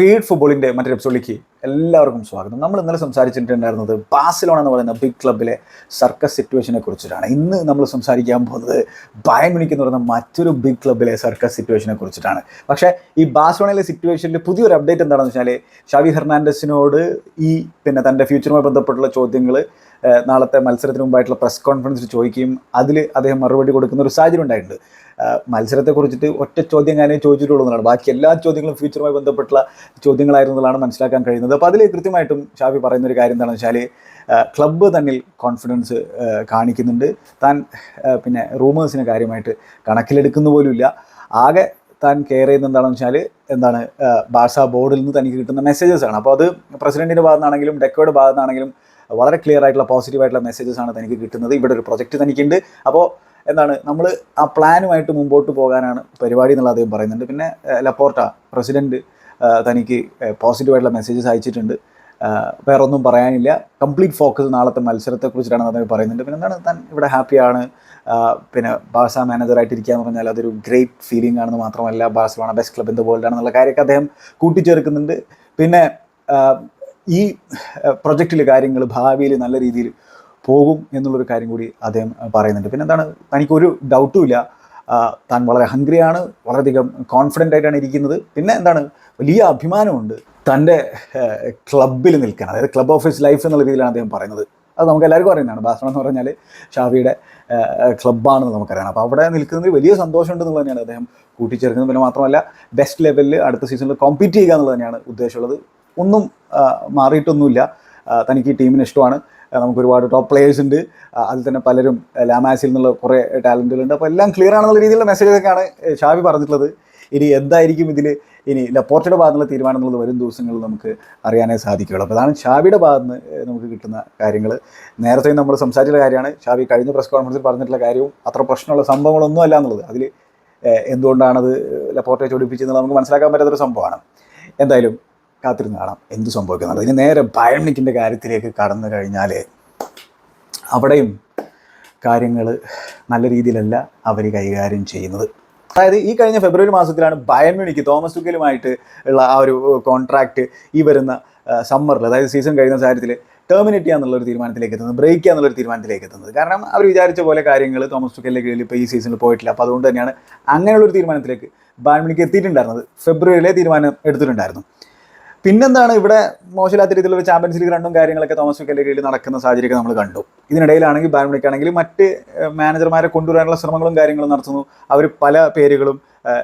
Feed ഫുട്ബോളിന്റെ മറ്റൊരു എപ്പിസോഡിലേക്ക് എല്ലാവർക്കും സ്വാഗതം. നമ്മൾ ഇന്നലെ സംസാരിച്ചിട്ടുണ്ടായിരുന്നത് ബാസിലോണ എന്ന് പറയുന്ന ബിഗ് ക്ലബിലെ സർക്കസ് സിറ്റുവേഷനെ കുറിച്ചിട്ടാണ്. ഇന്ന് നമ്മൾ സംസാരിക്കാൻ പോകുന്നത് ബയൻ മുനിക്ക് എന്ന് പറയുന്ന മറ്റൊരു ബിഗ് ക്ലബിലെ സർക്കസ് സിറ്റുവേഷനെ കുറിച്ചിട്ടാണ്. പക്ഷേ ഈ ബാസിലോണയിലെ സിറ്റുവേഷനിൽ പുതിയൊരു അപ്ഡേറ്റ് എന്താണെന്ന് വെച്ചാൽ ഷാവി ഹെർണാൻഡസിനോട് ഈ പിന്നെ തന്റെ ഫ്യൂച്ചറുമായി ബന്ധപ്പെട്ടുള്ള ചോദ്യങ്ങൾ നാളത്തെ മത്സരത്തിന് മുമ്പായിട്ടുള്ള പ്രസ് കോൺഫറൻസിൽ ചോദിക്കുകയും അതിൽ അദ്ദേഹം മറുപടി കൊടുക്കുന്ന ഒരു സാഹചര്യം ഉണ്ടായിട്ടുണ്ട്. ഏഹ് മത്സരത്തെ കുറിച്ചിട്ട് ഒറ്റ ചോദ്യം ഞാനേ ചോദിച്ചിട്ടുള്ളൂ എന്നാണ്. ബാക്കി എല്ലാ ചോദ്യങ്ങളും ഫ്യൂച്ചറുമായി ബന്ധപ്പെട്ടുള്ള ചോദ്യങ്ങളായിരുന്നതാണ് മനസ്സിലാക്കാൻ കഴിയുന്നത്. അപ്പോൾ അതിൽ കൃത്യമായിട്ടും ഷാഫി പറയുന്ന ഒരു കാര്യം എന്താണെന്ന് വെച്ചാൽ ക്ലബ്ബ് തന്നിൽ കോൺഫിഡൻസ് കാണിക്കുന്നുണ്ട്. താൻ പിന്നെ റൂമേഴ്സിനെ കാര്യമായിട്ട് കണക്കിലെടുക്കുന്ന പോലുമില്ല. ആകെ താൻ കെയർ ചെയ്യുന്ന എന്താണെന്ന് വെച്ചാൽ എന്താണ് ഭാഷ ബോർഡിൽ നിന്ന് തനിക്ക് കിട്ടുന്ന മെസ്സേജസ് ആണ്. അപ്പോൾ അത് പ്രസിഡന്റിന്റെ ഭാഗത്താണെങ്കിലും ഡെക്കോയുടെ ഭാഗത്താണെങ്കിലും വളരെ ക്ലിയർ ആയിട്ടുള്ള പോസിറ്റീവ് ആയിട്ടുള്ള മെസ്സേജസ് ആണ് തനിക്ക് കിട്ടുന്നത്. ഇവിടെ ഒരു പ്രൊജക്റ്റ് തനിക്കുണ്ട്. അപ്പോൾ എന്താണ് നമ്മൾ ആ പ്ലാനുമായിട്ട് മുമ്പോട്ട് പോകാനാണ് പരിപാടി എന്നുള്ള അദ്ദേഹം പറയുന്നുണ്ട്. പിന്നെ ലപ്പോർട്ട പ്രസിഡന്റ് തനിക്ക് പോസിറ്റീവായിട്ടുള്ള മെസ്സേജസ് അയച്ചിട്ടുണ്ട്. വേറൊന്നും പറയാനില്ല. കംപ്ലീറ്റ് ഫോക്കസ് നാളത്തെ മത്സരത്തെക്കുറിച്ചിട്ടാണ് അദ്ദേഹം പറയുന്നുണ്ട്. പിന്നെ എന്താണ് താൻ ഇവിടെ ഹാപ്പിയാണ് പിന്നെ ബാഴ്സ മാനേജറായിട്ട് ഇരിക്കുക എന്ന് പറഞ്ഞാൽ അതൊരു ഗ്രേറ്റ് ഫീലിംഗ് ആണെന്ന് മാത്രമല്ല Barcelona best club in the world ആണെന്നുള്ള കാര്യമൊക്കെ അദ്ദേഹം കൂട്ടിച്ചേർക്കുന്നുണ്ട്. പിന്നെ ഈ പ്രൊജക്റ്റിൽ കാര്യങ്ങൾ ഭാവിയിൽ നല്ല രീതിയിൽ പോകും എന്നുള്ളൊരു കാര്യം കൂടി അദ്ദേഹം പറയുന്നുണ്ട്. പിന്നെ എന്താണ് തനിക്കൊരു ഡൗട്ടും ഇല്ല. താൻ വളരെ ഹംഗ്രിയാണ് വളരെയധികം കോൺഫിഡന്റ് ആയിട്ടാണ് ഇരിക്കുന്നത്. പിന്നെ എന്താണ് വലിയ അഭിമാനമുണ്ട് തന്റെ ക്ലബിൽ നിൽക്കാൻ അതായത് ക്ലബ് ഓഫ് ഹിസ് ലൈഫ് എന്നുള്ള രീതിയിലാണ് അദ്ദേഹം പറയുന്നത്. അത് നമുക്ക് എല്ലാവർക്കും അറിയുന്നതാണ് ബാസണ എന്ന് പറഞ്ഞാൽ ഷാഫിയുടെ ക്ലബ്ബാണെന്ന് നമുക്കറിയാം. അപ്പോൾ അവിടെ നിൽക്കുന്നതിൽ വലിയ സന്തോഷമുണ്ട് എന്നുള്ളത് തന്നെയാണ് അദ്ദേഹം കൂട്ടിച്ചേർക്കുന്നത്. പിന്നെ മാത്രമല്ല ബെസ്റ്റ് ലെവലിൽ അടുത്ത സീസണിൽ കോമ്പീറ്റ് ചെയ്യുക എന്നുള്ളത് തന്നെയാണ് ഉദ്ദേശമുള്ളത്. ഒന്നും മാറിയിട്ടൊന്നുമില്ല. തനിക്ക് ഈ ടീമിന് ഇഷ്ടമാണ്. നമുക്ക് ഒരുപാട് ടോപ്പ് പ്ലേയേഴ്സ് ഉണ്ട്. അതിൽ തന്നെ പലരും ലാമാസിൽ നിന്നുള്ള കുറേ ടാലന്റുകളുണ്ട് അപ്പോൾ എല്ലാം ക്ലിയർ ആണെന്നുള്ള രീതിയിലുള്ള മെസ്സേജൊക്കെയാണ് ഷാബി പറഞ്ഞിട്ടുള്ളത്. ഇനി എന്തായിരിക്കും ഇതിൽ ഇനി ലപ്പോർട്ടയുടെ ഭാഗത്തുള്ള തീരുമാനം എന്നുള്ളത് വരും ദിവസങ്ങളിൽ നമുക്ക് അറിയാനേ സാധിക്കുകയുള്ളൂ. അപ്പോൾ അതാണ് ഷാബിയുടെ ഭാഗത്ത് നിന്ന് നമുക്ക് കിട്ടുന്ന കാര്യങ്ങൾ നേരത്തെ നമ്മൾ സംസാരിച്ചിട്ടുള്ള കാര്യമാണ്. ഷാബി കഴിഞ്ഞ പ്രസ് കോൺഫറൻസിൽ പറഞ്ഞിട്ടുള്ള കാര്യവും അത്ര പ്രശ്നമുള്ള സംഭവങ്ങളൊന്നും അല്ല എന്നുള്ളത്. അതിൽ എന്തുകൊണ്ടാണത് ലപ്പോർട്ടയെ ചൊടിപ്പിച്ചെന്നുള്ളത് നമുക്ക് മനസ്സിലാക്കാൻ പറ്റാത്തൊരു സംഭവമാണ്. എന്തായാലും കാത്തിരുന്ന് കാണാം എന്ത് സംഭവിക്കുന്നുണ്ട് ഇനി നേരെ ബയോണിക്കിന്റെ കാര്യത്തിലേക്ക് കടന്നു കഴിഞ്ഞാൽ അവിടെയും കാര്യങ്ങൾ നല്ല രീതിയിലല്ല അവർ കൈകാര്യം ചെയ്യുന്നത്. അതായത് ഈ കഴിഞ്ഞ ഫെബ്രുവരി മാസത്തിലാണ് ബയൺ തോമസ് തുക്കലുമായിട്ട് ഉള്ള ആ ഒരു കോൺട്രാക്റ്റ് ഈ വരുന്ന സമ്മറിൽ അതായത് സീസൺ കഴിയുന്ന സാഹചര്യത്തിൽ ടെർമിനേറ്റ് ചെയ്യാന്നുള്ള ഒരു തീരുമാനത്തിലേക്ക് എത്തുന്നത് ബ്രേക്ക് ചെയ്യാന്നുള്ള ഒരു തീരുമാനത്തിലേക്ക് എത്തുന്നത്. കാരണം അവർ വിചാരിച്ച പോലെ കാര്യങ്ങൾ തോമസ് തുക്കലിന്റെ കീഴിൽ ഇപ്പോൾ ഈ സീസണിൽ പോയിട്ടില്ല. അപ്പോൾ അതുകൊണ്ട് തന്നെയാണ് അങ്ങനെയുള്ളൊരു തീരുമാനത്തിലേക്ക് ബയൺ എത്തിയിട്ടുണ്ടായിരുന്നത്. ഫെബ്രുവരിയിലെ തീരുമാനം എടുത്തിട്ടുണ്ടായിരുന്നു. പിന്നെന്താണ് ഇവിടെ മോശമില്ലാത്ത രീതിയിലുള്ള ചാമ്പ്യൻസ് ലീഗ് രണ്ടും കാര്യങ്ങളൊക്കെ തോമസ് കീഴിൽ നടക്കുന്ന സാഹചര്യമൊക്കെ നമ്മൾ കണ്ടു. ഇതിനിടയിലാണെങ്കിൽ ബാൻമിണിക്കാണെങ്കിൽ മറ്റ് മാനേജർമാരെ കൊണ്ടുവരാനുള്ള ശ്രമങ്ങളും കാര്യങ്ങളും നടത്തുന്നു. അവർ പല പേരുകളും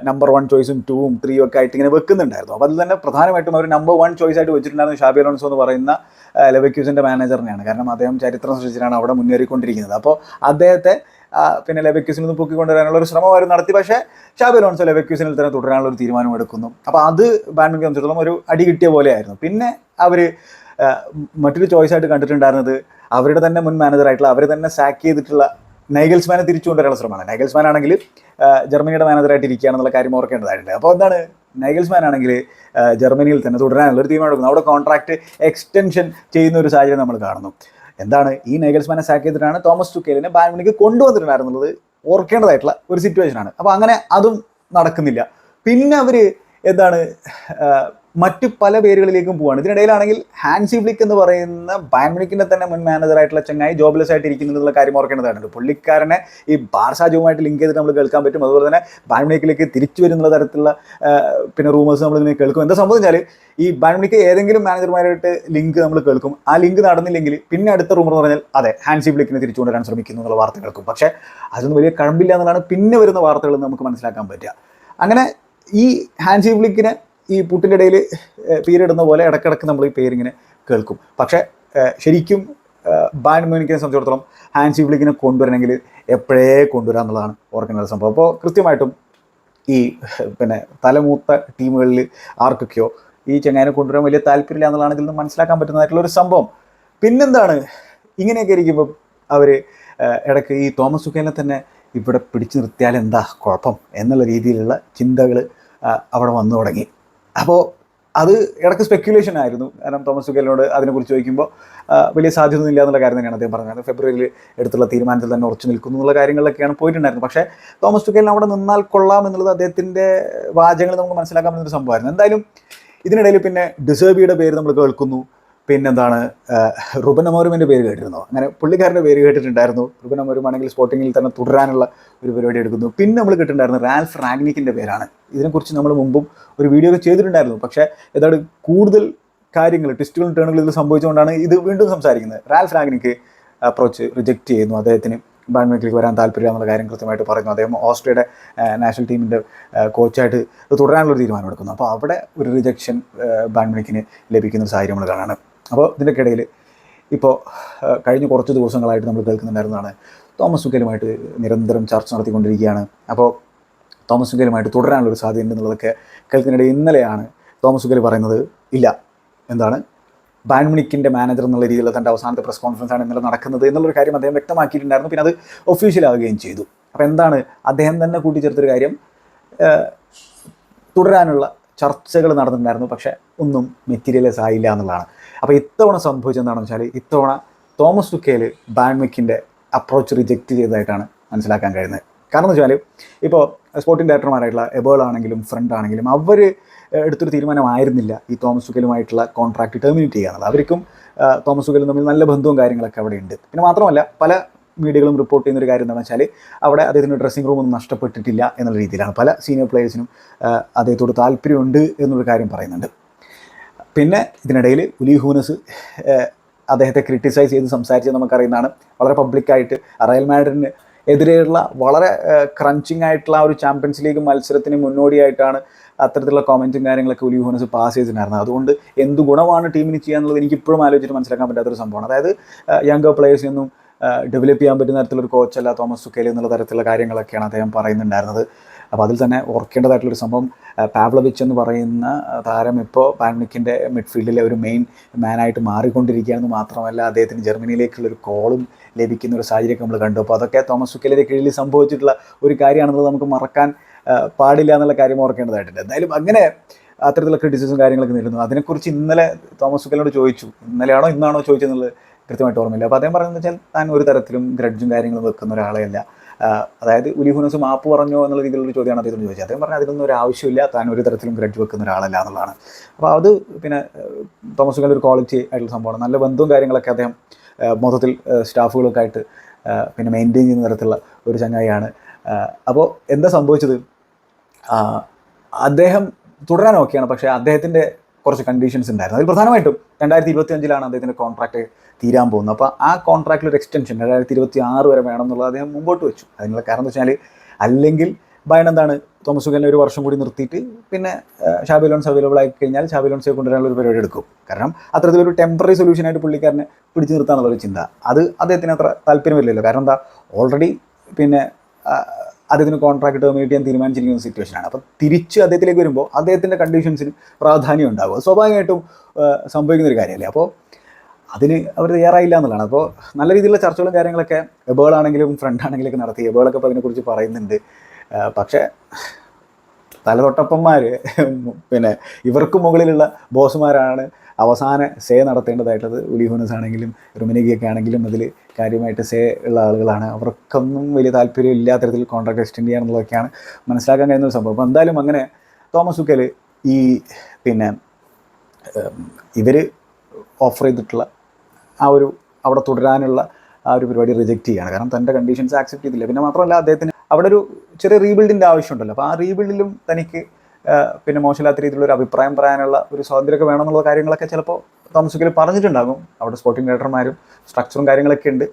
നമ്പർ വൺ ചോയ്സും ടൂവും ത്രീയും ഒക്കെ ആയിട്ട് ഇങ്ങനെ വെക്കുന്നുണ്ടായിരുന്നു. അപ്പോൾ അതിൽ തന്നെ പ്രധാനമായിട്ടും അവർ നമ്പർ വൺ ചോയ്സ് ആയിട്ട് വെച്ചിട്ടുണ്ടായിരുന്നു ഷാബി അലോൺസോ എന്ന് പറയുന്ന ലെവക്യൂസിന്റെ മാനേജറിനെയാണ് കാരണം അദ്ദേഹം ചരിത്രം സൃഷ്ടിച്ചിട്ടാണ് അവിടെ മുന്നേറിക്കൊണ്ടിരിക്കുന്നത്. അപ്പോൾ അദ്ദേഹത്തെ പിന്നെ ലെവക്യൂസിൽ നിന്ന് പൊക്കിക്കൊണ്ടുവരാനുള്ള ഒരു ശ്രമം അവർ നടത്തി. പക്ഷേ ഷാബി അലോൺസോ ലെവക്യൂസിനിൽ തന്നെ തുടരാനുള്ള ഒരു തീരുമാനം എടുക്കുന്നു. അപ്പോൾ അത് ബാഡ്മിന്റൺ സംബന്ധിച്ചിടത്തോളം ഒരു അടി കിട്ടിയ പോലെയായിരുന്നു. പിന്നെ അവർ മറ്റൊരു ചോയ്സ് ആയിട്ട് കണ്ടിട്ടുണ്ടായിരുന്നത് അവരുടെ തന്നെ മുൻ മാനേജറായിട്ടുള്ള അവരെ തന്നെ സാക്ക് ചെയ്തിട്ടുള്ള നൈഗൽസ്മാനെ തിരിച്ചു കൊണ്ടുവരാനുള്ള ശ്രമമാണ്. നൈഗൽസ്മാൻ ആണെങ്കിൽ ജർമ്മനിയുടെ മാനേജറായിട്ട് ഇരിക്കുകയാണെന്നുള്ള കാര്യം ഓർക്കേണ്ടതായിട്ടുണ്ട് അപ്പോൾ എന്താണ്? നൈഗൽസ്മാൻ ആണെങ്കിൽ ജർമ്മനിയിൽ തന്നെ തുടരാനുള്ള ഒരു തീരുമാനം എടുക്കുന്നു. അവിടെ കോൺട്രാക്ട് എക്സ്റ്റൻഷൻ ചെയ്യുന്ന ഒരു സാഹചര്യം നമ്മൾ കാണുന്നു. എന്താണ് ഈ നൈഗൽസ്മാനെ സാക്ക് ചെയ്തിട്ടാണ് തോമസ് ടുക്കേലിനെ ബാൻമണിക്ക് കൊണ്ടുവന്നിട്ടുണ്ടായിരുന്നുള്ളത് ഓർക്കേണ്ടതായിട്ടുള്ള ഒരു സിറ്റുവേഷൻ ആണ്. അപ്പോൾ അങ്ങനെ അതും നടക്കുന്നില്ല. പിന്നെ അവർ എന്താണ് മറ്റ് പല പേരുകളിലേക്കും പോവാണ്. ഇതിനിടയിലാണെങ്കിൽ ഹാൻസി ബ്ലിക്ക് എന്ന് പറയുന്ന ബാൻമണിക്കിന്റെ തന്നെ മുൻ മാനേജറായിട്ടുള്ള ചങ്ങായി ജോബ്ലെസ് ആയിട്ട് ഇരിക്കുന്നുള്ള കാര്യം ഓർക്കേണ്ടതായിട്ടുണ്ട് പുള്ളിക്കാരനെ ഈ ബാർസാജുമായിട്ട് ലിങ്ക് ചെയ്തിട്ട് നമ്മൾ കേൾക്കാൻ പറ്റും. അതുപോലെ തന്നെ ബാൻമണിക്കിലേക്ക് തിരിച്ചു വരുന്ന തരത്തിലുള്ള പിന്നെ റൂമേഴ്സ് നമ്മൾ ഇങ്ങനെ കേൾക്കും. എന്താ സംഭവം വെച്ചാൽ ഈ ബാൻമണിക്ക് ഏതെങ്കിലും മാനേജർമാരായിട്ട് ലിങ്ക് നമ്മൾ കേൾക്കും. ആ ലിങ്ക് നടന്നില്ലെങ്കിൽ പിന്നെ അടുത്ത റൂമർ എന്ന് പറഞ്ഞാൽ അതെ ഹാൻസി ബ്ലിക്കിനെ തിരിച്ചു കൊണ്ടുവരാൻ ശ്രമിക്കുന്നു എന്നുള്ള വാർത്ത കേൾക്കും പക്ഷേ അതൊന്നും വലിയ കഴമ്പില്ല എന്നുള്ളതാണ് പിന്നെ വരുന്ന വാർത്തകൾ നമുക്ക് മനസ്സിലാക്കാൻ പറ്റുക. അങ്ങനെ ഈ ഹാൻസി ഫ്ലിക്കിനെ ഈ പുട്ടിന്റെ ഇടയിൽ പേരിടുന്ന പോലെ ഇടക്കിടക്ക് നമ്മൾ ഈ പേരിങ്ങനെ കേൾക്കും. പക്ഷേ ശരിക്കും ബാൻഡ് മ്യൂണിക്കിനെ സംബന്ധിച്ചിടത്തോളം ഹാൻസി ഫ്ലിക്കിനെ കൊണ്ടുവരണമെങ്കിൽ എപ്പോഴേ കൊണ്ടുവരാം എന്നുള്ളതാണ് ഓർക്കേണ്ട സംഭവം. അപ്പോൾ കൃത്യമായിട്ടും ഈ പിന്നെ തലമൂത്ത ടീമുകളിൽ ആർക്കൊക്കെയോ ഈ ചെങ്ങാനെ കൊണ്ടുവരാൻ വലിയ താല്പര്യമില്ല എന്നുള്ളതാണ് ഇതിൽ നിന്ന് മനസ്സിലാക്കാൻ പറ്റുന്നതായിട്ടുള്ള ഒരു സംഭവം. പിന്നെന്താണ്? ഇങ്ങനെയൊക്കെ ഇരിക്കുമ്പോൾ അവർ ഇടയ്ക്ക് ഈ തോമസ് സുഖേനെ തന്നെ ഇവിടെ പിടിച്ചു നിർത്തിയാൽ എന്താ കുഴപ്പം എന്നുള്ള രീതിയിലുള്ള ചിന്തകൾ അവിടെ വന്നു തുടങ്ങി. അപ്പോൾ അത് ഇടയ്ക്ക് സ്പെക്യുലേഷൻ ആയിരുന്നു. കാരണം തോമസ് സുഖേലിനോട് അതിനെക്കുറിച്ച് ചോദിക്കുമ്പോൾ വലിയ സാധ്യതയൊന്നും ഇല്ല എന്നുള്ള കാര്യം തന്നെയാണ് അദ്ദേഹം പറഞ്ഞത്. ഫെബ്രുവരിയിൽ എടുത്തുള്ള തീരുമാനത്തിൽ തന്നെ ഉറച്ചു നിൽക്കുന്നു എന്നുള്ള കാര്യങ്ങളിലൊക്കെയാണ് പോയിട്ടുണ്ടായിരുന്നത്. പക്ഷേ തോമസ് തുക്കേലിന് അവിടെ നിന്നാൽ കൊള്ളാം എന്നുള്ളത് അദ്ദേഹത്തിന്റെ വാചകങ്ങൾ നമുക്ക് മനസ്സിലാക്കാൻ പറ്റുന്ന ഒരു സംഭവമായിരുന്നു. എന്തായാലും ഇതിനിടയിൽ പിന്നെ ഡിസേബിയുടെ പേര് നമ്മൾ കേൾക്കുന്നു. പിന്നെന്താണ് റുബൻ അമോരുമിന്റെ പേര് കേട്ടിരുന്നു? അങ്ങനെ പുള്ളിക്കാരന്റെ പേര് കേട്ടിട്ടുണ്ടായിരുന്നു. റുബൻ അമോരുമാണെങ്കിൽ സ്പോർട്ടിങ്ങിൽ തന്നെ തുടരാനുള്ള ഒരു പരിപാടി എടുക്കുന്നു. പിന്നെ നമ്മൾ കിട്ടുന്നുണ്ടായിരുന്നു റാൽഫ് റാഗ്നിക്കിന്റെ പേരാണ്. ഇതിനെക്കുറിച്ച് നമ്മൾ മുമ്പും ഒരു വീഡിയോ ഒക്കെ ചെയ്തിട്ടുണ്ടായിരുന്നു. പക്ഷേ ഏതാണ്ട് കൂടുതൽ കാര്യങ്ങൾ ട്വിസ്റ്റുകളും ടേണുകളും ഇതിൽ സംഭവിച്ചുകൊണ്ടാണ് ഇത് വീണ്ടും സംസാരിക്കുന്നത്. റാൽഫ് റാഗ്നിക്ക് അപ്രോച്ച് റിജക്റ്റ് ചെയ്യുന്നു. അദ്ദേഹത്തിന് ബാൻമേക്കിലേക്ക് വരാൻ താല്പര്യം എന്നുള്ള കാര്യം കൃത്യമായിട്ട് പറഞ്ഞു അദ്ദേഹം ഓസ്ട്രിയയുടെ നാഷണൽ ടീമിന്റെ കോച്ചായിട്ട് തുടരാനുള്ള തീരുമാനം എടുക്കുന്നു അപ്പോൾ അവിടെ ഒരു റിജക്ഷൻ ബാൻമേക്കിന് ലഭിക്കുന്ന സാഹചര്യം നമ്മൾ കാണാണ്. അപ്പോൾ ഇതിന്റെ ഇടയിൽ ഇപ്പോൾ കഴിഞ്ഞ കുറച്ച് ദിവസങ്ങളായിട്ട് നമ്മൾ കേൾക്കുന്നുണ്ടായിരുന്നതാണ് തോമസ് സുഖലുമായിട്ട് നിരന്തരം ചർച്ച നടത്തിക്കൊണ്ടിരിക്കുകയാണ്. അപ്പോൾ തോമസ് സുഖലുമായിട്ട് തുടരാനുള്ളൊരു സാധ്യത ഉണ്ടെന്നുള്ളതൊക്കെ കേൾക്കുന്നതിനിടെ ഇന്നലെയാണ് തോമസ് സുഖൽ പറയുന്നത് ഇല്ല എന്താണ്? ബാൻമിണിക്കിന്റെ മാനേജർ എന്നുള്ള രീതിയിൽ തന്റെ അവസാനത്തെ പ്രസ് കോൺഫറൻസ് ആണ് ഇന്നലെ നടക്കുന്നത് എന്നുള്ളൊരു കാര്യം അദ്ദേഹം വ്യക്തമാക്കിയിട്ടുണ്ടായിരുന്നു. പിന്നെ അത് ഒഫീഷ്യലാവുകയും ചെയ്തു. അപ്പോൾ എന്താണ് അദ്ദേഹം തന്നെ കൂട്ടിച്ചേർത്തൊരു കാര്യം തുടരാനുള്ള ചർച്ചകൾ നടന്നിട്ടുണ്ടായിരുന്നു പക്ഷേ ഒന്നും മെറ്റീരിയലൈസ് ആയില്ല എന്നുള്ളതാണ്. അപ്പോൾ ഇത്തവണ സംഭവിച്ചെന്താണെന്ന് വെച്ചാൽ ഇത്തവണ തോമസ് ടുക്കേൽ ബാൻമിക്കിന്റെ അപ്രോച്ച് റിജക്റ്റ് ചെയ്തതായിട്ടാണ് മനസ്സിലാക്കാൻ കഴിയുന്നത്. കാരണം എന്ന് വെച്ചാൽ ഇപ്പോൾ സ്പോർട്ടിംഗ് ഡയറക്ടർമാരായിട്ടുള്ള എബേൾ ആണെങ്കിലും ഫ്രണ്ട് ആണെങ്കിലും അവർ എടുത്തൊരു തീരുമാനമായിരുന്നില്ല ഈ തോമസ് സുഖലുമായിട്ടുള്ള കോൺട്രാക്ട് ടെർമിനേറ്റ് ചെയ്യുക എന്നുള്ളത് അവർക്കും തോമസ് സുഖലും തമ്മിൽ നല്ല ബന്ധവും കാര്യങ്ങളൊക്കെ അവിടെ ഉണ്ട് പിന്നെ മാത്രമല്ല പല മീഡിയകളും റിപ്പോർട്ട് ചെയ്യുന്ന ഒരു കാര്യം എന്താണെന്ന് വെച്ചാൽ അവിടെ അദ്ദേഹത്തിന്റെ ഡ്രസ്സിംഗ് റൂമൊന്നും നഷ്ടപ്പെട്ടിട്ടില്ല എന്നുള്ള രീതിയിലാണ്. പല സീനിയർ പ്ലെയേഴ്സിനും അദ്ദേഹത്തോട് താല്പര്യമുണ്ട് എന്നൊരു കാര്യം പറയുന്നുണ്ട്. പിന്നെ ഇതിനിടയിൽ ഉലി ഹൂനസ് അദ്ദേഹത്തെ ക്രിട്ടിസൈസ് ചെയ്ത് സംസാരിച്ചത് നമുക്കറിയുന്നതാണ്. വളരെ പബ്ലിക്കായിട്ട് റയൽ മാഡ്രിഡിന് എതിരെയുള്ള വളരെ ക്രഞ്ചിങ് ആയിട്ടുള്ള ഒരു ചാമ്പ്യൻസ് ലീഗ് മത്സരത്തിന് മുന്നോടിയായിട്ടാണ് അത്തരത്തിലുള്ള കോമന്റും കാര്യങ്ങളൊക്കെ ഉലി ഹൂനസ് പാസ് ചെയ്തിട്ടുണ്ടായിരുന്നത്. അതുകൊണ്ട് എന്ത് ഗുണമാണ് ടീമിന് ചെയ്യാന്നുള്ളത് എനിക്കിപ്പോഴും ആലോചിച്ചിട്ട് മനസ്സിലാക്കാൻ പറ്റാത്തൊരു സംഭവമാണ്. അതായത് യങ്കർ പ്ലേയേഴ്സിനൊന്നും ഡെവലപ്പ് ചെയ്യാൻ പറ്റുന്ന തരത്തിലൊരു കോച്ചല്ല തോമസ് സുക്കേലി എന്നുള്ള തരത്തിലുള്ള കാര്യങ്ങളൊക്കെയാണ് അദ്ദേഹം പറയുന്നുണ്ടായിരുന്നത്. അപ്പോൾ അതിൽ തന്നെ ഓർക്കേണ്ടതായിട്ടുള്ളൊരു സംഭവം പാവ്ലവിച്ച് എന്ന് പറയുന്ന താരം ഇപ്പോൾ പാൻമിക്കിന്റെ മിഡ്ഫീൽഡിലെ ഒരു മെയിൻ മാനായിട്ട് മാറിക്കൊണ്ടിരിക്കുകയാണെന്ന് മാത്രമല്ല അദ്ദേഹത്തിന് ജർമ്മനിയിലേക്കുള്ളൊരു കോളും ലഭിക്കുന്ന ഒരു സാഹചര്യമൊക്കെ നമ്മൾ കണ്ടു. അപ്പോൾ അതൊക്കെ തോമസ് സുക്കേലിന്റെ കീഴിൽ സംഭവിച്ചിട്ടുള്ള ഒരു കാര്യമാണെന്നുള്ളത് നമുക്ക് മറക്കാൻ പാടില്ല എന്നുള്ള കാര്യം ഓർക്കേണ്ടതായിട്ടുണ്ട്. എന്തായാലും അങ്ങനെ അത്തരത്തിലുള്ള ക്രിറ്റിസിസും കാര്യങ്ങളൊക്കെ നേരിടുന്നു. അതിനെക്കുറിച്ച് ഇന്നലെ തോമസ് സുക്കലിനോട് ചോദിച്ചു. ഇന്നലെയാണോ ഇന്നാണോ ചോദിച്ചതെന്നുള്ളത് കൃത്യമായിട്ട് ഓർമ്മയില്ല. അപ്പോൾ അദ്ദേഹം പറയുന്നത് വെച്ചാൽ താൻ ഒരു തരത്തിലും ഗ്രഡ്ജും കാര്യങ്ങളും വെക്കുന്ന ഒരാളെയല്ല. അതായത് ഉലിഹുനസ് മാപ്പ് പറഞ്ഞോ എന്നുള്ള രീതിയിലുള്ള ഒരു ചോദ്യമാണ് അദ്ദേഹത്തിന് ചോദിച്ചത്. അദ്ദേഹം പറഞ്ഞാൽ അതിനൊന്നും ഒരു ആവശ്യമില്ല. താൻ ഒരു തരത്തിലും ഗ്രഡ്ജ് വെക്കുന്ന ഒരാളല്ല എന്നുള്ളതാണ്. അപ്പോൾ അത് പിന്നെ തോമസ് ഒരു ക്വാളിറ്റി ആയിട്ടുള്ള സംഭവമാണ്. നല്ല ബന്ധവും കാര്യങ്ങളൊക്കെ അദ്ദേഹം മൊത്തത്തിൽ സ്റ്റാഫുകളൊക്കെ ആയിട്ട് പിന്നെ മെയിന്റെയിൻ ചെയ്യുന്ന തരത്തിലുള്ള ഒരു ചങ്ങായിയാണ്. അപ്പോൾ എന്താ സംഭവിച്ചത്? അദ്ദേഹം തുടരാൻ ഓക്കെയാണ്. പക്ഷേ അദ്ദേഹത്തിന്റെ കുറച്ച് കണ്ടീഷൻസ് ഉണ്ടായിരുന്നു. അതിൽ പ്രധാനമായിട്ടും രണ്ടായിരത്തി ഇരുപത്തി അഞ്ചിലാണ് അദ്ദേഹത്തിന്റെ കോൺട്രാക്ട് തീരാൻ പോകുന്നത്. അപ്പോൾ ആ കോൺട്രാക്റ്റിൽ ഒരു എക്സ്റ്റൻഷൻ രണ്ടായിരത്തി ഇരുപത്തി ആറ് വരെ വേണം എന്നുള്ളത് അദ്ദേഹം മുമ്പോട്ട് വെച്ചു. അതിനുള്ള കാരണം എന്ന് വെച്ചാൽ അല്ലെങ്കിൽ ബയൺ എന്താണ് തോമസ് സുഖലിനെ ഒരു വർഷം കൂടി നിർത്തിയിട്ട് പിന്നെ ഷാബി ലോൺസ് അവൈലബിൾ ആയി കഴിഞ്ഞാൽ ഷാബി ലോൺസിനെ കൊണ്ടുവരാനുള്ള ഒരു പരിപാടി എടുക്കും. കാരണം അത്തരത്തിലൊരു ടെമ്പററി സൊല്യൂഷനായിട്ട് പുള്ളിക്കാരനെ പിടിച്ചു നിർത്താനുള്ള ഒരു ചിന്ത. അത് അദ്ദേഹത്തിന് അത്ര താല്പര്യമില്ലല്ലോ കാരണം എന്താ ഓൾറെഡി പിന്നെ അദ്ദേഹത്തിന് കോൺട്രാക്ട് ടെർമിനേറ്റ് ചെയ്യാൻ തീരുമാനിച്ചിരിക്കുന്ന സിറ്റുവേഷനാണ് അപ്പോൾ തിരിച്ച് അദ്ദേഹത്തിലേക്ക് വരുമ്പോൾ അദ്ദേഹത്തിന്റെ കണ്ടീഷൻസിന് പ്രാധാന്യം ഉണ്ടാകും സ്വാഭാവികമായിട്ടും സംഭവിക്കുന്ന ഒരു കാര്യമല്ലേ? അപ്പോൾ അതിന് അവർ തയ്യാറായില്ല എന്നുള്ളതാണ്. അപ്പോൾ നല്ല രീതിയിലുള്ള ചർച്ചകളും കാര്യങ്ങളൊക്കെ എബേളാണെങ്കിലും ഫ്രണ്ട് ആണെങ്കിലും ഒക്കെ നടത്തി. എബേളൊക്കെ ഇപ്പോൾ അതിനെക്കുറിച്ച് പറയുന്നുണ്ട്. പക്ഷേ തലതൊട്ടപ്പന്മാർ പിന്നെ ഇവർക്ക് മുകളിലുള്ള ബോസുമാരാണ് അവസാന സേ നടത്തേണ്ടതായിട്ടുള്ളത് ഉലിഹോനസ് ആണെങ്കിലും റുമിനിഗിയൊക്കെ ആണെങ്കിലും അതിൽ കാര്യമായിട്ട് സേ ഉള്ള ആളുകളാണ്. അവർക്കൊന്നും വലിയ താല്പര്യം ഇല്ലാത്ത തരത്തിൽ കോൺട്രാക്ട് എക്സ്റ്റെൻഡ് ചെയ്യാന്നുള്ളതൊക്കെയാണ് മനസ്സിലാക്കാൻ കഴിയുന്ന ഒരു സംഭവം. അപ്പോൾ എന്തായാലും അങ്ങനെ തോമസ് ഉക്കൽ ഈ പിന്നെ ഇവർ ഓഫർ ചെയ്തിട്ടുള്ള ആ ഒരു അവിടെ തുടരാനുള്ള ആ ഒരു പരിപാടി റിജക്റ്റ് ചെയ്യുകയാണ് കാരണം തന്റെ കണ്ടീഷൻസ് ആക്സെപ്റ്റ് ചെയ്തില്ല. പിന്നെ മാത്രമല്ല അദ്ദേഹത്തിന് അവിടെ ഒരു ചെറിയ റീബിൽഡിന്റെ ആവശ്യമുണ്ടല്ലോ. അപ്പോൾ ആ റീബിൽഡിലും തനിക്ക് പിന്നെ മോശമില്ലാത്ത രീതിയിലുള്ള ഒരു അഭിപ്രായം പറയാനുള്ള ഒരു സ്വാതന്ത്ര്യമൊക്കെ വേണമെന്നുള്ള കാര്യങ്ങളൊക്കെ ചിലപ്പോൾ തോമസുക്കിൽ പറഞ്ഞിട്ടുണ്ടാകും. അവിടെ സ്പോർട്ടിംഗ് ഡയറക്ടർമാരും സ്ട്രക്ചറും കാര്യങ്ങളൊക്കെ ഉണ്ട്.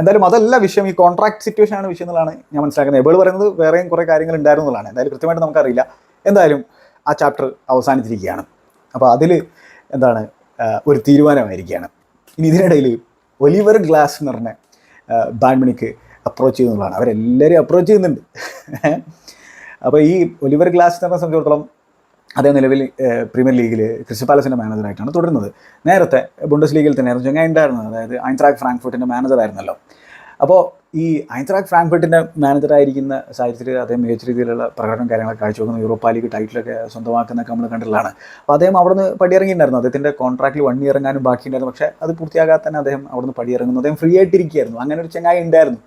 എന്തായാലും അതല്ല വിഷയം. ഈ കോൺട്രാക്ട് സിറ്റുവേഷൻ ആണ് വിഷയം എന്നുള്ളതാണ് ഞാൻ മനസ്സിലാക്കുന്നത്. എബിൾ പറയുന്നത് വേറെയും കുറേ കാര്യങ്ങൾ ഉണ്ടായിരുന്നു എന്തായാലും കൃത്യമായിട്ട് നമുക്കറിയില്ല. എന്തായാലും ആ ചാപ്റ്റർ അവസാനിച്ചിരിക്കുകയാണ്. അപ്പോൾ അതിൽ എന്താണ് ഒരു തീരുമാനമായിരിക്കുകയാണ്. ഇനി ഇതിനിടയിൽ ഒലിവർ ഗ്ലാസ് എന്ന് പറഞ്ഞ ബാൻമണിക്ക് അപ്രോച്ച് ചെയ്യുന്നതാണ് അവരെല്ലാവരും അപ്രോച്ച് ചെയ്യുന്നുണ്ട്. അപ്പോൾ ഈ ഒലിവർ ഗ്ലാസ് എന്ന് പറഞ്ഞ സംബന്ധിച്ചിടത്തോളം അദ്ദേഹം നിലവിൽ പ്രീമിയർ ലീഗിൽ ക്രിസ്റ്റൽ പാലസിന്റെ മാനേജറായിട്ടാണ് തുടരുന്നത്. നേരത്തെ ബുണ്ടസ് ലീഗിൽ തന്നെ തന്നെയായിരുന്നു ചങ്ങായി ഉണ്ടായിരുന്നത്. അതായത് ഐൻട്രാക് ഫ്രാങ്ക്ഫർട്ടിന്റെ മാനേജറായിരുന്നല്ലോ അപ്പോൾ ഈ ഐൻട്രാക് ഫ്രാങ്ക്ഫർട്ടിന്റെ മാനേജറായിരിക്കുന്ന സാഹചര്യത്തിൽ അദ്ദേഹം മികച്ച രീതിയിലുള്ള പ്രകടനം കാര്യങ്ങളൊക്കെ കാഴ്ചവെക്കുന്നു യൂറോപ്പ ലീഗ് ടൈറ്റിലൊക്കെ സ്വന്തമാക്കുന്നൊക്കെ നമ്മൾ കണ്ടിട്ടുള്ളതാണ്. അപ്പോൾ അദ്ദേഹം അവിടുന്ന് പടിയിറങ്ങിയിട്ടുണ്ടായിരുന്നു. അദ്ദേഹത്തിന്റെ കോൺട്രാക്റ്റിൽ വൺ ഇയർ എങ്ങാനും ബാക്കിയുണ്ടായിരുന്നു. പക്ഷേ അത് പൂർത്തിയാകാതെ തന്നെ അദ്ദേഹം അവിടുന്ന് പടിയിറങ്ങുന്നു. അദ്ദേഹം ഫ്രീ ആയിട്ടിരിക്കുകയായിരുന്നു. അങ്ങനെ ഒരു ചങ്ങായി ഉണ്ടായിരുന്നു.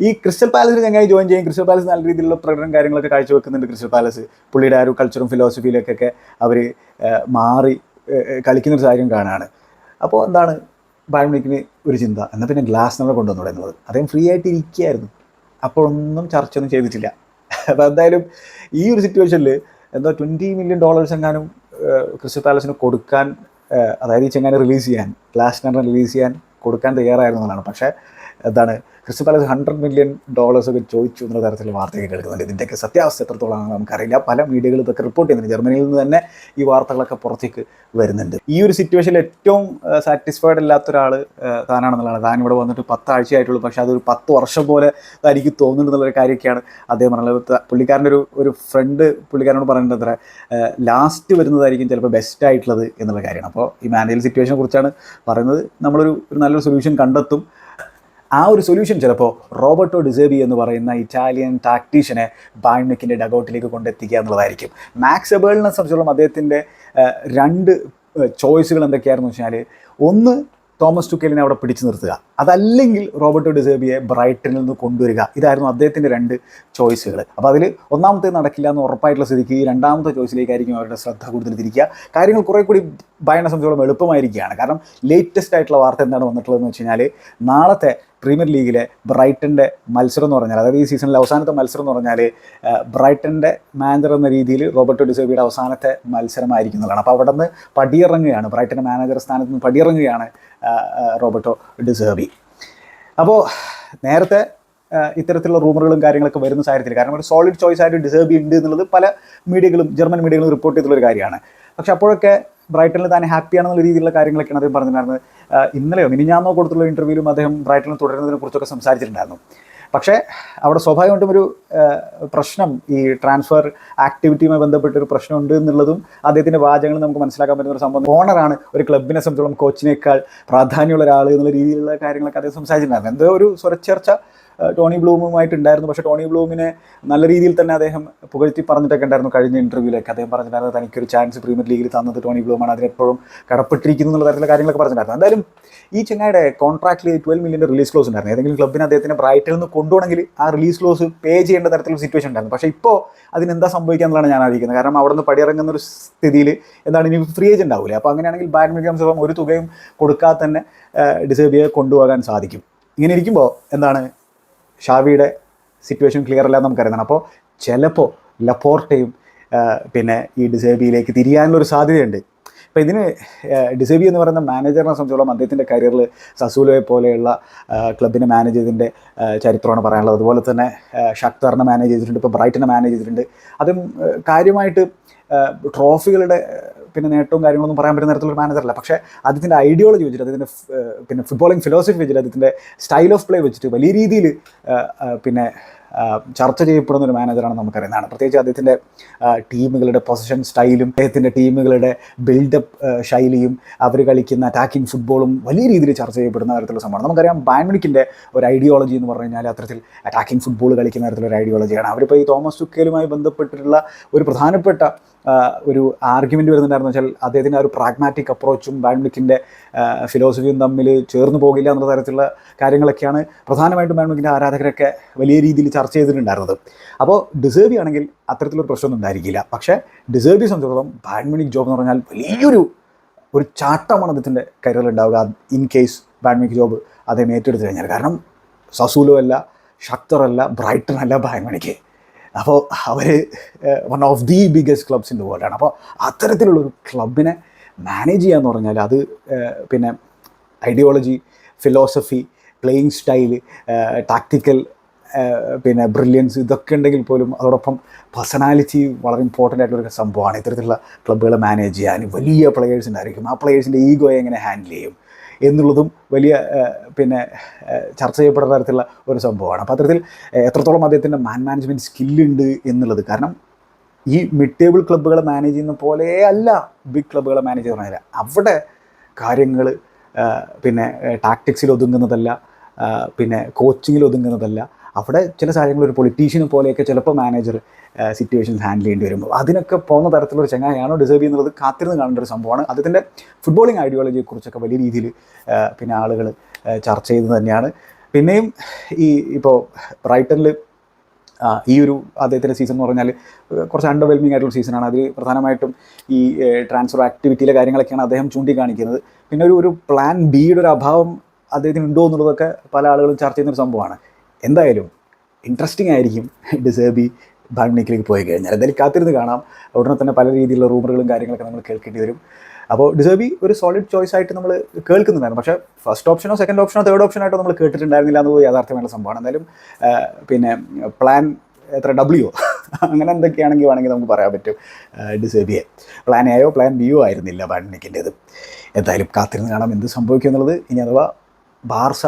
ഈ ക്രിസ്റ്റൽ പാലസിൽ ചങ്ങായി ജോയിൻ ചെയ്യും ക്രിസ്റ്റൽ പാലസ് നല്ല രീതിയിലുള്ള പ്രകടനം കാര്യങ്ങളൊക്കെ കാഴ്ചവെക്കുന്നുണ്ട് ക്രിസ്റ്റൽ പാലസ് പുള്ളിയുടെ ആ ഒരു കൾച്ചറും ഫിലോസഫിയിലേക്കൊക്കെ അവർ മാറി കളിക്കുന്ന ഒരു കളിക്കുന്നൊരു സാഹചര്യം കാണാണ്. അപ്പോൾ എന്താണ് ബാഡ്മിനിക്കിന് ഒരു ചിന്ത? എന്നാൽ പിന്നെ ഗ്ലാസ് നമ്മളെ കൊണ്ടുവന്നു എന്നുള്ളത്. അദ്ദേഹം ഫ്രീ ആയിട്ട് ഇരിക്കുകയായിരുന്നു. അപ്പോഴൊന്നും ചർച്ചയൊന്നും ചെയ്തിട്ടില്ല. അപ്പോൾ എന്തായാലും ഈ ഒരു സിറ്റുവേഷനിൽ എന്തോ ട്വന്റി മില്യൺ ഡോളേഴ്സ് എങ്ങാനും ക്രിസ്റ്റൽ പാലസിന് കൊടുക്കാൻ അതായത് ഈ ചെങ്ങാനെ റിലീസ് ചെയ്യാൻ ഗ്ലാസ്നറിനെ റിലീസ് ചെയ്യാൻ കൊടുക്കാൻ തയ്യാറായിരുന്നു എന്നാണ് പക്ഷേ എന്താണ് ക്രിസ്തു പാലസ് ഹൺഡ്രഡ് മില്യൺ ഡോളേഴ്സ് ഒക്കെ ചോദിച്ചു എന്നുള്ള തരത്തിൽ വാർത്തയൊക്കെ കേൾക്കുന്നുണ്ട്. ഇതിന്റെയൊക്കെ സത്യാവസ്ഥ എത്രത്തോളമാണെന്ന് നമുക്കറിയില്ല. പല മീഡിയകളും ഇതൊക്കെ റിപ്പോർട്ട് ചെയ്യുന്നുണ്ട്. ജർമ്മനിയിൽ നിന്ന് തന്നെ ഈ വാർത്തകളൊക്കെ പുറത്തേക്ക് വരുന്നുണ്ട്. ഈ ഒരു സിറ്റുവേഷനിൽ ഏറ്റവും സാറ്റിസ്ഫൈഡ് അല്ലാത്ത ഒരാൾ താനാണെന്നുള്ളതാണ്. താൻ ഇവിടെ വന്നിട്ട് പത്താഴ്ചയായിട്ടുള്ളൂ. പക്ഷേ അതൊരു പത്ത് വർഷം പോലെ എനിക്ക് തോന്നുന്നുണ്ടെന്നുള്ളൊരു കാര്യമൊക്കെയാണ് അദ്ദേഹം പറഞ്ഞത്. പുള്ളിക്കാരന്റെ ഒരു ഒരു ഫ്രണ്ട് പുള്ളിക്കാരനോട് പറയുന്നത് അത്ര ലാസ്റ്റ് വരുന്നതായിരിക്കും ചിലപ്പോൾ ബെസ്റ്റ് ആയിട്ടുള്ളത് എന്നുള്ള കാര്യമാണ്. അപ്പോൾ ഈ മാനുവൽ സിറ്റുവേഷനെ കുറിച്ചാണ് പറയുന്നത്. നമ്മളൊരു നല്ലൊരു സൊല്യൂഷൻ കണ്ടെത്തും. ആ ഒരു സൊല്യൂഷൻ ചിലപ്പോൾ റോബർട്ടോ ഡിസേബി എന്ന് പറയുന്ന ഇറ്റാലിയൻ ടാക്ടീഷ്യനെ ബാൻമിക്കിന്റെ ഡഗൗട്ടിലേക്ക് കൊണ്ടെത്തിക്കുക എന്നുള്ളതായിരിക്കും. മാക്സ് എബേളിനെ സംബന്ധിച്ചോളം അദ്ദേഹത്തിന്റെ രണ്ട് ചോയ്സുകൾ എന്തൊക്കെയായിരുന്നു വെച്ചാൽ ഒന്ന് തോമസ് ടുക്കേലിനെ അവിടെ പിടിച്ചു നിർത്തുക. അതല്ലെങ്കിൽ റോബർട്ടോ ഡിസേബിയെ ബ്രൈറ്റനിൽ നിന്ന് കൊണ്ടുവരിക. ഇതായിരുന്നു അദ്ദേഹത്തിന്റെ രണ്ട് ചോയ്സുകൾ അപ്പോൾ അതിൽ ഒന്നാമത്തെ നടക്കില്ല എന്ന് ഉറപ്പായിട്ടുള്ള സ്ഥിതിക്ക് ഈ രണ്ടാമത്തെ ചോയ്സിലേക്കായിരിക്കും അവരുടെ ശ്രദ്ധ കൂടുതൽ തിരിക്കുക കാര്യങ്ങൾ കുറേ കൂടി ഭയണ സംബന്ധിച്ചോളം എളുപ്പമായിരിക്കുകയാണ്. കാരണം ലേറ്റസ്റ്റ് ആയിട്ടുള്ള വാർത്ത എന്താണ് വന്നിട്ടുള്ളതെന്ന് വെച്ച് കഴിഞ്ഞാൽ നാളത്തെ പ്രീമിയർ ലീഗിലെ ബ്രൈറ്റന്റെ മത്സരം എന്ന് പറഞ്ഞാൽ അതായത് ഈ സീസണിലെ അവസാനത്തെ മത്സരം എന്ന് പറഞ്ഞാൽ ബ്രൈറ്റന്റെ മാനേജർ എന്ന രീതിയിൽ റോബർട്ടോ ഡിസേബിയുടെ അവസാനത്തെ മത്സരമായിരിക്കുന്നതാണ് അപ്പോൾ അവിടെ നിന്ന് പടിയിറങ്ങുകയാണ് ബ്രൈറ്റന്റെ മാനേജർ സ്ഥാനത്ത് നിന്ന് പടിയിറങ്ങുകയാണ് റോബർട്ടോ ഡിസേബി അപ്പോൾ നേരത്തെ ഇത്തരത്തിലുള്ള റൂമറുകളും കാര്യങ്ങളൊക്കെ വരുന്ന സാഹചര്യത്തിൽ കാരണം ഒരു സോളിഡ് ചോയ്സ് ആയിട്ട് ഡിസേബി ഉണ്ട് എന്നുള്ളത് പല മീഡിയകളും ജർമ്മൻ മീഡിയകളും റിപ്പോർട്ട് ചെയ്തിട്ടുള്ള ഒരു കാര്യമാണ്. പക്ഷെ അപ്പോഴൊക്കെ ബ്രൈറ്റണിൽ താൻ ഹാപ്പിയാണെന്നുള്ള രീതിയിലുള്ള കാര്യങ്ങളൊക്കെയാണ് അദ്ദേഹം പറഞ്ഞിട്ടുണ്ടായിരുന്നത്. ഇന്നലെയോ മിനിഞ്ഞാന്നോ കൊടുത്തുള്ള ഇന്റർവ്യൂവിലും അദ്ദേഹം ബ്രൈറ്റണിൽ തുടരുന്നതിനെ കുറിച്ചൊക്കെ സംസാരിച്ചിട്ടുണ്ടായിരുന്നു. പക്ഷേ അവിടെ സ്വാഭാവികമായിട്ടും ഒരു പ്രശ്നം ഈ ട്രാൻസ്ഫർ ആക്ടിവിറ്റിയുമായി ബന്ധപ്പെട്ട ഒരു പ്രശ്നമുണ്ട് എന്നുള്ളതും അദ്ദേഹത്തിന്റെ വാചകങ്ങൾ നമുക്ക് മനസ്സിലാക്കാൻ പറ്റുന്ന ഒരു സംഭവം. ഓണറാണ് ഒരു ക്ലബിനെ സംബന്ധിച്ചോളം കോച്ചിനേക്കാൾ പ്രാധാന്യമുള്ള ഒരാൾ എന്നുള്ള രീതിയിലുള്ള കാര്യങ്ങളൊക്കെ അദ്ദേഹം സംസാരിച്ചിട്ടുണ്ടായിരുന്നു. എന്തോ ഒരു സ്വരച്ചേർച്ച ടോണി ബ്ലൂമുമായിട്ടുണ്ടായിരുന്നു. പക്ഷേ ടോണി ബ്ലൂമിനെ നല്ല രീതിയിൽ തന്നെ അദ്ദേഹം പുകഴ്ത്തി പറഞ്ഞിട്ടൊക്കെ ഉണ്ടായിരുന്നു കഴിഞ്ഞ ഇന്റർവ്യൂവിലൊക്കെ അദ്ദേഹം പറഞ്ഞിട്ടുണ്ടായിരുന്നു തനിക്കൊരു ചാൻസ് പ്രീമിയർ ലീഗിൽ തന്നത് ടോണി ബ്ലൂമാണ്. അതിനെപ്പോഴും കടപ്പെട്ടിരിക്കുന്നു എന്നുള്ള തരത്തിലുള്ള കാര്യങ്ങളൊക്കെ പറഞ്ഞിട്ടുണ്ടായിരുന്നു. എന്തായാലും ഈ ചെങ്ങായുടെ കോൺട്രാക്റ്റിൽ ട്വൽവ് മില്യന്റെ റിലീസ് ക്ലോസ് ഉണ്ടായിരുന്നു. ഏതെങ്കിലും ക്ലബിന് അദ്ദേഹത്തിന് ബ്രൈറ്റിൽ നിന്ന് കൊണ്ടുപോകണമെങ്കിൽ ആ റിലീസ് ക്ലോസ് പേ ചെയ്യേണ്ട തരത്തിലുള്ള സിറ്റുവേഷൻ ഉണ്ടായിരുന്നു. പക്ഷേ ഇപ്പോൾ അതിനെന്താ സംഭവിക്കുക എന്നുള്ളതാണ് ഞാൻ ആലോചിക്കുന്നത്. കാരണം അവിടെ നിന്ന് പടിയിറങ്ങുന്ന ഒരു സ്ഥിതിയിൽ എന്താണ് ഇനി ഫ്രീ ഏജന്റ് ആവില്ല അപ്പോൾ അങ്ങനെയാണെങ്കിൽ ബാഡ്മിന്റൺ സംഭവം ഒരു തുകയും കൊടുക്കാതെ തന്നെ ഡിസേബിയെ കൊണ്ടുപോകാൻ സാധിക്കും. ഇങ്ങനെ ഇരിക്കുമ്പോൾ എന്താണ് ഷാവിയുടെ സിറ്റുവേഷൻ ക്ലിയർ അല്ല എന്ന് നമുക്കറിയാം അപ്പോൾ ചിലപ്പോൾ ലപ്പോർട്ടയും പിന്നെ ഈ ഡിസേബിയിലേക്ക് തിരിയാനുള്ളൊരു സാധ്യതയുണ്ട്. അപ്പോൾ ഇതിന് ഡിസേബി എന്ന് പറയുന്ന മാനേജറിനെ സംബന്ധിച്ചോളം അദ്ദേഹത്തിന്റെ കരിയറിൽ സസൂലോയെ പോലെയുള്ള ക്ലബിനെ മാനേജ് ചെയ്തതിന്റെ ചരിത്രമാണ് പറയാനുള്ളത്. അതുപോലെ തന്നെ ഷക്തറിനെ മാനേജ് ചെയ്തിട്ടുണ്ട് ഇപ്പോൾ ബ്രൈറ്റിനെ മാനേജ് ചെയ്തിട്ടുണ്ട്. അതും കാര്യമായിട്ട് ട്രോഫികളുടെ പിന്നെ നേട്ടവും കാര്യങ്ങളൊന്നും പറയാൻ പറ്റുന്ന തരത്തിലുള്ള മാനേജറല്ല പക്ഷേ അദ്ദേഹത്തിന്റെ ഐഡിയോളജി വെച്ചിട്ട് അദ്ദേഹത്തിന്റെ പിന്നെ ഫുട്ബോളിംഗ് ഫിലോസഫി വെച്ചിട്ട് അദ്ദേഹത്തിന്റെ സ്റ്റൈൽ ഓഫ് പ്ലേ വെച്ചിട്ട് വലിയ രീതിയിൽ പിന്നെ ചർച്ച ചെയ്യപ്പെടുന്ന ഒരു മാനേജറാണ് നമുക്കറിയുന്നതാണ് പ്രത്യേകിച്ച് അദ്ദേഹത്തിന്റെ ടീമുകളുടെ പൊസിഷൻ സ്റ്റൈലും അദ്ദേഹത്തിന്റെ ടീമുകളുടെ ബിൽഡപ്പ് ശൈലിയും അവർ കളിക്കുന്ന അറ്റാക്കിംഗ് ഫുട്ബോളും വലിയ രീതിയിൽ ചർച്ച ചെയ്യപ്പെടുന്ന തരത്തിലുള്ള സംഭവമാണ്. നമുക്കറിയാം ബാൻമിണിക്കിന്റെ ഒരു ഐഡിയോളജി എന്ന് പറഞ്ഞു കഴിഞ്ഞാൽ അത്തരത്തിൽ അറ്റാക്കിംഗ് ഫുട്ബോൾ കളിക്കുന്ന തരത്തിലുള്ള ഒരു ഐഡിയോളജിയാണ് അവരിപ്പോൾ ഈ തോമസ് ചുക്കേലുമായി ബന്ധപ്പെട്ടിട്ടുള്ള ഒരു പ്രധാനപ്പെട്ട ഒരു ആർഗ്യുമെന്റ് വരുന്നുണ്ടായിരുന്നു വെച്ചാൽ അദ്ദേഹത്തിന്റെ ഒരു പ്രാഗ്മാറ്റിക് അപ്രോച്ചും ബാൻമിക്കിന്റെ ഫിലോസഫിയും തമ്മിൽ ചേർന്ന് പോകില്ല എന്നുള്ള തരത്തിലുള്ള കാര്യങ്ങളൊക്കെയാണ് പ്രധാനമായിട്ടും ബാൻമിക്കിന്റെ ആരാധകരൊക്കെ വലിയ രീതിയിൽ ചർച്ച ചെയ്തിട്ടുണ്ടായിരുന്നത്. അപ്പോൾ ഡിസേബി ആണെങ്കിൽ അത്തരത്തിലൊരു പ്രശ്നമൊന്നും ഉണ്ടായിരിക്കില്ല. പക്ഷേ ഡിസേബി സംബന്ധിച്ചിടത്തോളം ബാഡ്മിനിക് ജോബ് എന്ന് പറഞ്ഞാൽ വലിയൊരു ഒരു ചാട്ടമാണ് അദ്ദേഹത്തിന്റെ കരിയറിൽ ഉണ്ടാവുക ഇൻ കേസ് ബാഡ്മിക് ജോബ് അദ്ദേഹം ഏറ്റെടുത്തു കഴിഞ്ഞാൽ. കാരണം സസൂലോ അല്ല ഷക്തർ അല്ല ബ്രൈറ്റൺ അല്ല ബാഡ്മിനിക്ക് അപ്പോൾ അവർ one of the biggest clubs in the world ആണ്. അപ്പോൾ അത്തരത്തിലുള്ളൊരു ക്ലബിനെ മാനേജ് ചെയ്യാന്ന് പറഞ്ഞാൽ അത് പിന്നെ ideology philosophy playing style tactical പിന്നെ ബ്രില്യൻസ് ഇതൊക്കെ ഉണ്ടെങ്കിൽ പോലും അതോടൊപ്പം പേഴ്സണാലിറ്റി വളരെ ഇമ്പോർട്ടന്റ് ആയിട്ടുള്ളൊരു സംഭവമാണ്. ഇത്തരത്തിലുള്ള ക്ലബ്ബുകളെ മാനേജ് ചെയ്യാൻ വലിയ പ്ലെയേഴ്സ് ഉണ്ടായിരിക്കും. ആ പ്ലെയേഴ്സിന്റെ ഈഗോയെ എങ്ങനെ ഹാൻഡിൽ ചെയ്യും എന്നുള്ളതും വലിയ പിന്നെ ചർച്ച ചെയ്യപ്പെടുന്ന തരത്തിലുള്ള ഒരു സംഭവമാണ്. അപ്പോൾ അത്തരത്തിൽ എത്രത്തോളം അദ്ദേഹത്തിന്റെ മാൻ മാനേജ്മെന്റ് സ്കില്ലുണ്ട് എന്നുള്ളത്. കാരണം ഈ മിഡ് ടേബിൾ ക്ലബ്ബുകളെ മാനേജ് ചെയ്യുന്ന പോലെ അല്ല ബിഗ് ക്ലബ്ബുകളെ മാനേജ് ചെയ്യുന്ന അവിടെ കാര്യങ്ങൾ പിന്നെ ടാക്ടിക്സിൽ ഒതുങ്ങുന്നതല്ല പിന്നെ കോച്ചിങ്ങിൽ ഒതുങ്ങുന്നതല്ല അവിടെ ചില സാഹചര്യങ്ങളിൽ ഒരു പൊളിറ്റീഷ്യനെ പോലെയൊക്കെ ചിലപ്പോൾ മാനേജർ സിറ്റുവേഷൻസ് ഹാൻഡിൽ ചെയ്യേണ്ടി വരുമ്പോൾ അതിനൊക്കെ പോകുന്ന തരത്തിലുള്ള ചങ്ങായാണോ ഡിസേർവ് ചെയ്യുന്നത് കാത്തിരുന്ന് കാണേണ്ട ഒരു സംഭവമാണ്. അതിന്റെ ഫുട്ബോളിംഗ് ഐഡിയോളജിയെക്കുറിച്ചൊക്കെ വലിയ രീതിയിൽ പിന്നെ ആളുകൾ ചർച്ച ചെയ്തത് തന്നെയാണ്. പിന്നെയും ഈ ഇപ്പോൾ ബ്രൈറ്റണിൽ ഈ ഒരു അദ്ദേഹത്തിന്റെ സീസൺ എന്ന് പറഞ്ഞാൽ കുറച്ച് അണ്ടർവെൽമിംഗ് ആയിട്ടുള്ള സീസണാണ് അതിൽ പ്രധാനമായിട്ടും ഈ ട്രാൻസ്ഫർ ആക്ടിവിറ്റിയിലെ കാര്യങ്ങളൊക്കെയാണ് അദ്ദേഹം ചൂണ്ടിക്കാണിക്കുന്നത്. പിന്നെ ഒരു ഒരു പ്ലാൻ ബിയുടെ ഒരു അഭാവം അദ്ദേഹത്തിന് ഉണ്ടോ എന്നുള്ളതൊക്കെ പല ആളുകളും ചർച്ച ചെയ്യുന്ന ഒരു സംഭവമാണ്. എന്തായാലും ഇൻട്രസ്റ്റിംഗ് ആയിരിക്കും ഡിസേബി ബാങ്ക്നിക്കിലേക്ക് പോയി കഴിഞ്ഞാൽ. എന്തായാലും കാത്തിരുന്ന് കാണാം. ഉടനെ തന്നെ പല രീതിയിലുള്ള റൂമറുകളും കാര്യങ്ങളൊക്കെ നമ്മൾ കേൾക്കേണ്ടി വരും. അപ്പോൾ ഡിസേബി ഒരു സോളിഡ് ചോയ്സ് ആയിട്ട് നമ്മൾ കേൾക്കുന്നുണ്ടായിരുന്നു പക്ഷേ ഫസ്റ്റ് ഓപ്ഷനോ സെക്കൻഡ് ഓപ്ഷനോ തേർഡ് ഓപ്ഷനോ ആയിട്ടോ നമ്മൾ കേട്ടിട്ടുണ്ടായിരുന്നില്ല എന്നത് യാഥാർത്ഥ്യമായിട്ടുള്ള സംഭവമാണ്. എന്തായാലും പിന്നെ പ്ലാൻ എത്ര ഡബ്ല്യു അങ്ങനെ എന്തൊക്കെയാണെങ്കിൽ വേണമെങ്കിൽ നമുക്ക് പറയാൻ പറ്റും. ഡിസേബിയെ പ്ലാൻ എയോ പ്ലാൻ ബിയോ ആയിരുന്നില്ല ബാഡ്നിക്കിന്റേത് എന്തായാലും കാത്തിരുന്ന് കാണാം എന്ത് സംഭവിക്കും എന്നുള്ളത് ഇനി അഥവാ ബാർസ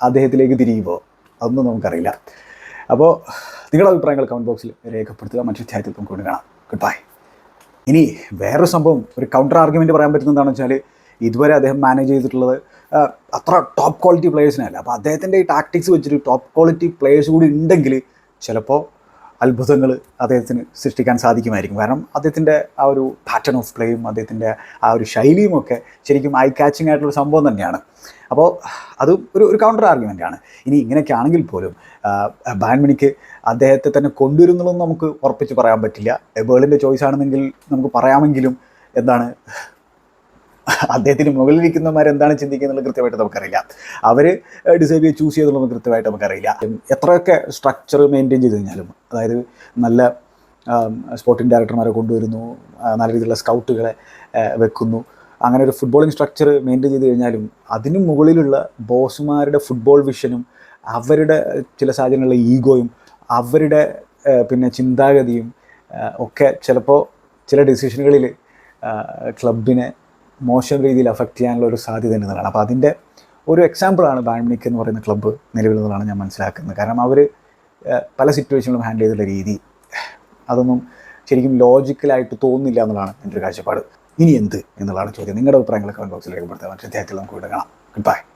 അദ്ദേഹത്തിലേക്ക് തിരിയുമ്പോൾ അതൊന്നും നമുക്കറിയില്ല. അപ്പോൾ നിങ്ങളുടെ അഭിപ്രായങ്ങൾ കമന്റ് ബോക്സിൽ രേഖപ്പെടുത്തുക. മറ്റൊരു അധ്യായത്തിൽ നമുക്ക് വീണ്ടും കാണാം. ഗുഡ് ബൈ ഇനി വേറൊരു സംഭവം ഒരു കൗണ്ടർ ആർഗ്യുമെന്റ് പറയാൻ എന്താണെന്ന് വെച്ചാൽ ഇതുവരെ അദ്ദേഹം മാനേജ് ചെയ്തിട്ടുള്ളത് അത്ര ടോപ്പ് ക്വാളിറ്റി പ്ലേയേഴ്സിനല്ല അപ്പോൾ അദ്ദേഹത്തിന്റെ ഈ ടാക്ടിക്സ് വെച്ചിട്ട് ടോപ്പ് ക്വാളിറ്റി പ്ലേയേഴ്സ് കൂടി ഉണ്ടെങ്കിൽ ചിലപ്പോൾ അത്ഭുതങ്ങൾ അദ്ദേഹത്തിന് സൃഷ്ടിക്കാൻ സാധിക്കുമായിരിക്കും. കാരണം അദ്ദേഹത്തിന്റെ ആ ഒരു പാറ്റേൺ ഓഫ് പ്ലേയും അദ്ദേഹത്തിന്റെ ആ ഒരു ശൈലിയും ഒക്കെ ശരിക്കും ഐ കാച്ചിങ് ആയിട്ടുള്ള സംഭവം തന്നെയാണ്. അപ്പോൾ അത് ഒരു ഒരു കൗണ്ടർ ആർഗ്യുമെന്റ് ആണ്. ഇനി ഇങ്ങനെയൊക്കെ ആണെങ്കിൽ പോലും ബാൻമിണിക്ക് അദ്ദേഹത്തെ തന്നെ കൊണ്ടുവരുന്നുള്ളതൊന്നും നമുക്ക് ഉറപ്പിച്ച് പറയാൻ പറ്റില്ല. എബേളിന്റെ ചോയ്സ് ആണെന്നെങ്കിൽ നമുക്ക് പറയാമെങ്കിലും എന്താണ് അദ്ദേഹത്തിന് മുകളിലിരിക്കുന്നവർ എന്താണ് ചിന്തിക്കുന്നത് കൃത്യമായിട്ട് നമുക്കറിയില്ല. അവർ ഡിസേബിയെ ചൂസ് ചെയ്തുള്ളത് കൃത്യമായിട്ട് നമുക്കറിയില്ല. എത്രയൊക്കെ സ്ട്രക്ചർ മെയിന്റെയിൻ ചെയ്ത് കഴിഞ്ഞാലും അതായത് നല്ല സ്പോർട്ടിംഗ് ഡയറക്ടർമാരെ കൊണ്ടുവരുന്നു നല്ല രീതിയിലുള്ള സ്കൗട്ടുകളെ വെക്കുന്നു. അങ്ങനെ ഒരു ഫുട്ബോളിംഗ് സ്ട്രക്ചർ മെയിന്റെയിൻ ചെയ്ത് കഴിഞ്ഞാലും അതിനു മുകളിലുള്ള ബോസുമാരുടെ ഫുട്ബോൾ വിഷനും അവരുടെ ചില സാഹചര്യങ്ങളിലെ ഈഗോയും അവരുടെ പിന്നെ ചിന്താഗതിയും ഒക്കെ ചിലപ്പോൾ ചില ഡിസിഷനുകളിൽ ക്ലബിനെ മോശം രീതിയിൽ അഫക്റ്റ് ചെയ്യാനുള്ള ഒരു സാധ്യത ഉണ്ടെന്നാണ് അപ്പോൾ അതിന്റെ ഒരു എക്സാമ്പിളാണ് ബാൻമിക്ക് എന്ന് പറയുന്ന ക്ലബ്ബ് നിലവിലുള്ളതാണ് ഞാൻ മനസ്സിലാക്കുന്നത്. കാരണം അവർ പല സിറ്റുവേഷനുകളും ഹാൻഡിൽ ചെയ്തിട്ടുള്ള രീതി അതൊന്നും ശരിക്കും ലോജിക്കലായിട്ട് തോന്നുന്നില്ല എന്നുള്ളതാണ് എന്റെ ഒരു കാഴ്ചപ്പാട്. ഇനി എന്ത് എന്നുള്ളതാണ് ചോദ്യം. നിങ്ങളുടെ അഭിപ്രായങ്ങൾ കമന്റ് ബോക്സിൽ രേഖപ്പെടുത്താൻ മറ്റേ അദ്ദേഹത്തിൽ നമുക്ക് വീണ്ടും ഗുഡ് ബൈ